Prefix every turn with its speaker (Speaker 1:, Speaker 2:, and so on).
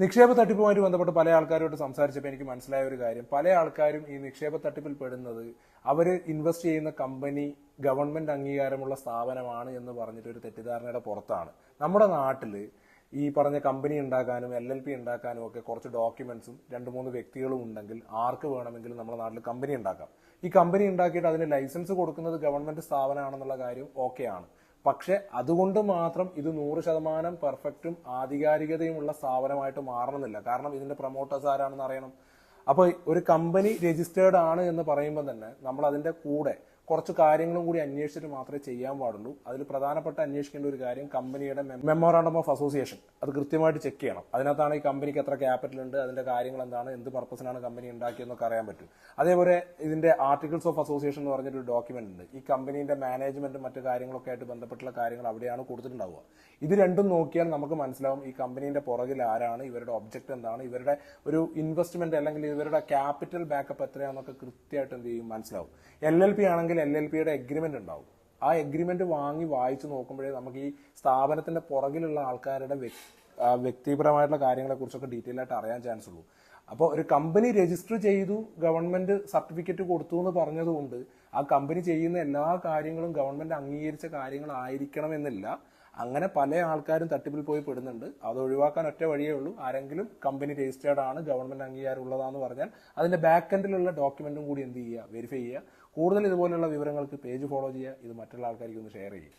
Speaker 1: നിക്ഷേപ തട്ടിപ്പുമായിട്ട് ബന്ധപ്പെട്ട് പല ആൾക്കാരോട് സംസാരിച്ചപ്പോൾ എനിക്ക് മനസ്സിലായ ഒരു കാര്യം. പല ആൾക്കാരും ഈ നിക്ഷേപ തട്ടിപ്പിൽ പെടുന്നത് അവർ ഇൻവെസ്റ്റ് ചെയ്യുന്ന കമ്പനി ഗവൺമെന്റ് അംഗീകാരമുള്ള സ്ഥാപനമാണ് എന്ന് പറഞ്ഞിട്ട് ഒരു തെറ്റിദ്ധാരണയുടെ പുറത്താണ്. നമ്മുടെ നാട്ടിൽ ഈ പറഞ്ഞ കമ്പനി ഉണ്ടാക്കാനും എൽ എൽ പി ഉണ്ടാക്കാനും ഒക്കെ കുറച്ച് ഡോക്യുമെന്റ്സും രണ്ട് മൂന്ന് വ്യക്തികളും ഉണ്ടെങ്കിൽ ആർക്ക് വേണമെങ്കിലും നമ്മുടെ നാട്ടിൽ കമ്പനി ഉണ്ടാക്കാം. ഈ കമ്പനി ഉണ്ടാക്കിയിട്ട് അതിന് ലൈസൻസ് കൊടുക്കുന്നത് ഗവൺമെന്റ് സ്ഥാപനമാണെന്നുള്ള കാര്യം ഓക്കെയാണ് പക്ഷെ അതുകൊണ്ട് മാത്രം ഇത് നൂറ് ശതമാനം പെർഫെക്റ്റും ആധികാരികതയുമുള്ള സ്ഥാപനമായിട്ട് മാറണമെന്നില്ല. കാരണം ഇതിന്റെ പ്രൊമോട്ടേഴ്സ് ആരാണെന്ന് അറിയണം. അപ്പോൾ ഒരു കമ്പനി രജിസ്റ്റേർഡ് ആണ് എന്ന് പറയുമ്പോൾ തന്നെ നമ്മൾ അതിന്റെ കൂടെ കുറച്ച് കാര്യങ്ങളും കൂടി അന്വേഷിച്ചിട്ട് മാത്രമേ ചെയ്യാൻ പാടുള്ളൂ. അതിൽ പ്രധാനപ്പെട്ട അന്വേഷിക്കേണ്ട ഒരു കാര്യം കമ്പനിയുടെ മെമ്മോറാണ്ടം ഓഫ് അസോസിയേഷൻ അത് കൃത്യമായിട്ട് ചെക്ക് ചെയ്യണം. അതിനകത്താണ് ഈ കമ്പനിക്ക് എത്ര ക്യാപിറ്റൽ ഉണ്ട് അതിന്റെ കാര്യങ്ങൾ എന്താണ് എന്ത് പർപ്പസിനാണ് കമ്പനി ഉണ്ടാക്കിയെന്നൊക്കെ അറിയാൻ പറ്റും. അതേപോലെ ഇതിന്റെ ആർട്ടിക്കിൾസ് ഓഫ് അസോസിയേഷൻ എന്ന് പറഞ്ഞൊരു ഡോക്യുമെന്റ് ഉണ്ട്. ഈ കമ്പനിന്റെ മാനേജ്മെന്റും മറ്റു കാര്യങ്ങളൊക്കെ ആയിട്ട് ബന്ധപ്പെട്ടുള്ള കാര്യങ്ങൾ അവിടെയാണ് കൊടുത്തിട്ടുണ്ടാവുക. ഇത് രണ്ടും നോക്കിയാൽ നമുക്ക് മനസ്സിലാവും ഈ കമ്പനീന്റെ പുറകിൽ ആരാണ് ഇവരുടെ ഒബ്ജക്റ്റ് എന്താണ് ഇവരുടെ ഒരു ഇൻവെസ്റ്റ്മെന്റ് അല്ലെങ്കിൽ ഇവരുടെ ക്യാപിറ്റൽ ബാക്കപ്പ് എത്രയാണെന്നൊക്കെ കൃത്യമായിട്ട് എന്ത് ചെയ്യും മനസ്സിലാവും. എൽ എൽ പി ആണെങ്കിൽ എൽ എൽ പിയുടെ എഗ്രിമെന്റ് ഉണ്ടാവും. ആ എഗ്രിമെന്റ് വാങ്ങി വായിച്ചു നോക്കുമ്പോഴേ നമുക്ക് ഈ സ്ഥാപനത്തിന്റെ പുറകിലുള്ള ആൾക്കാരുടെ വ്യക്തിപരമായിട്ടുള്ള കാര്യങ്ങളെ കുറിച്ചൊക്കെ ഡീറ്റെയിൽ ആയിട്ട് അറിയാൻ ചാൻസ് ഉള്ളൂ. അപ്പോൾ ഒരു കമ്പനി രജിസ്റ്റർ ചെയ്തു ഗവൺമെന്റ് സർട്ടിഫിക്കറ്റ് കൊടുത്തു എന്ന് പറഞ്ഞതുകൊണ്ട് ആ കമ്പനി ചെയ്യുന്ന എല്ലാ കാര്യങ്ങളും ഗവൺമെന്റ് അംഗീകരിച്ച കാര്യങ്ങളായിരിക്കണമെന്നില്ല. അങ്ങനെ പല ആൾക്കാരും തട്ടിപ്പിൽ പോയി പെടുന്നുണ്ട്. അത് ഒഴിവാക്കാൻ ഒറ്റ വഴിയേ ഉള്ളൂ. ആരെങ്കിലും കമ്പനി രജിസ്റ്റേർഡ് ആണ് ഗവൺമെന്റ് അംഗീകാരം ഉള്ളതാന്ന് പറഞ്ഞാൽ അതിന്റെ ബാക്ക് എൻഡിലുള്ള ഡോക്യുമെന്റും കൂടി എന്ത് ചെയ്യുക? വെരിഫൈ ചെയ്യുക. കൂടുതൽ ഇതുപോലുള്ള വിവരങ്ങൾക്ക് പേജ് ഫോളോ ചെയ്യുക. ഇത് മറ്റുള്ള ആൾക്കാർക്ക് ഒന്ന് ഷെയർ ചെയ്യുക.